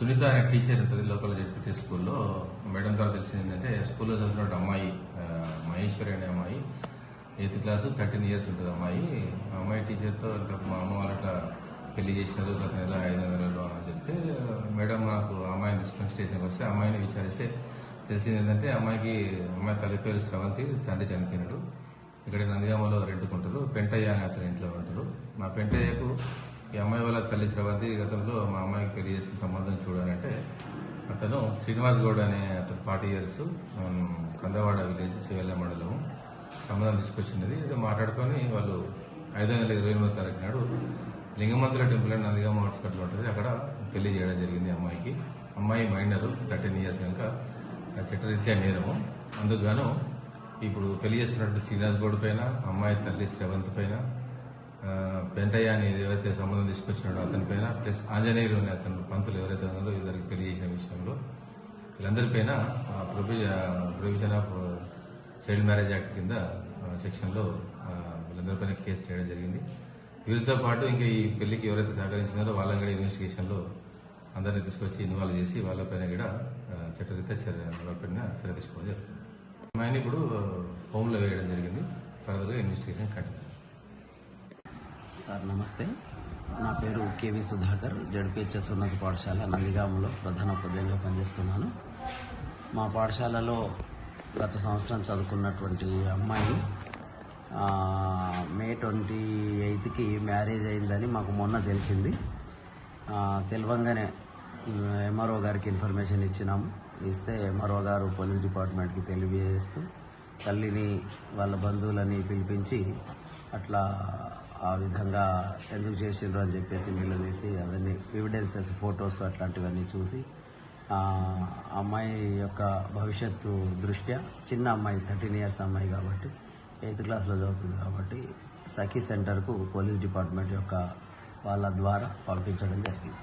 Teacher ఉంటుంది local ZPT స్కూల్లో. Madam ద్వారా తెలిసింది ఏంటంటే స్కూల్లో చదువుతున్న అమ్మాయి మహేశ్వరి అనే అమ్మాయి ఎయిత్ క్లాస్ థర్టీన్ ఇయర్స్ ఉంటుంది అమ్మాయి. అమ్మాయి టీచర్తో ఇంకా మా అమ్మ వాళ్ళు పెళ్ళి చేసినారు గత నెల ఐదు నెలలు అని చెప్తే మేడం నాకు అమ్మాయిని తీసుకుని స్టేషన్కి వస్తే అమ్మాయిని విచారిస్తే తెలిసింది ఏంటంటే అమ్మాయికి అమ్మాయి తల్లి పేరు శ్రవంతి తండ్రి చనిపోయినాడు. ఇక్కడ నందిగామలో రెండుకుంటారు పెంటయ్య అని అతని ఇంట్లో ఉంటారు మా పెంటయ్యకు ఈ అమ్మాయి వాళ్ళ తల్లి స్రవంతి గతంలో మా అమ్మాయికి పెళ్ళి చేసిన సంబంధం చూడాలంటే అతను శ్రీనివాస్ గౌడ్ అనే అతను forty years Kandawada village Chevella మండలం సంబంధం తీసుకొచ్చినది ఏదో మాట్లాడుకొని వాళ్ళు ఐదో నెల ఇరవై ఎనిమిదో తారీఖు నాడు లింగమంతుల టెంపుల్ అని నందిగా హాస్పిటల్ ఉంటుంది. అక్కడ పెళ్ళి చేయడం జరిగింది అమ్మాయికి. అమ్మాయి మైనర్ థర్టీన్ ఇయర్స్ కనుక చట్టరీత్యా నేరము. అందుకు గాను ఇప్పుడు పెళ్ళి చేసుకున్నట్టు శ్రీనివాస్ గౌడ్ పైన అమ్మాయి తల్లి శ్రవంత్ పైన పెంటయ్య అని ఏదైతే సంబంధం తీసుకొచ్చినాడో అతని పైన ప్లస్ ఆంజనేయులు అనే అతను పంతులు ఎవరైతే ఉన్నారో ఇద్దరికి పెళ్ళి చేసిన విషయంలో వీళ్ళందరిపైన provision of child marriage act కింద సెక్షన్లో వీళ్ళందరిపైన కేసు చేయడం జరిగింది. వీరితో పాటు ఇంకా ఈ పెళ్ళికి ఎవరైతే సహకరించినారో వాళ్ళని కూడా ఇన్వెస్టిగేషన్లో అందరినీ తీసుకొచ్చి ఇన్వాల్వ్ చేసి వాళ్ళపైన కూడా చట్టరీత్యా చర్య వాళ్ళపైన చర్య తీసుకోవడం జరుగుతుంది. ఆయన ఇప్పుడు హోమ్లో వేయడం జరిగింది. ఫర్దర్గా ఇన్వెస్టిగేషన్ కంటిన్యూ. సార్ నమస్తే. నా పేరు కేవి సుధాకర్. జడ్పిహెచ్ఎస్ ఉన్నత పాఠశాల నందిగామలో ప్రధాన ఉపాధ్యాయులుగా పనిచేస్తున్నాను. మా పాఠశాలలో గత సంవత్సరం చదువుకున్నటువంటి అమ్మాయి మే ట్వంటీ ఎయిత్కి మ్యారేజ్ అయిందని మాకు మొన్న తెలిసింది. తెలివంగానే ఎంఆర్ఓ గారికి ఇన్ఫర్మేషన్ ఇచ్చినాము. ఇస్తే ఎంఆర్ఓ గారు పోలీస్ డిపార్ట్మెంట్కి తెలియజేస్తూ తల్లిని వాళ్ళ బంధువులని పిలిపించి అట్లా ఆ విధంగా ఎందుకు చేసిండ్రు అని చెప్పేసి నిలదీసి అవన్నీ ఎవిడెన్సెస్ ఫొటోస్ అట్లాంటివన్నీ చూసి ఆ అమ్మాయి యొక్క భవిష్యత్తు దృష్ట్యా చిన్న అమ్మాయి థర్టీన్ ఇయర్స్ అమ్మాయి కాబట్టి ఎయిత్ క్లాస్లో చదువుతుంది కాబట్టి సఖీ సెంటర్కు పోలీస్ డిపార్ట్మెంట్ యొక్క వాళ్ళ ద్వారా పంపించడం జరిగింది.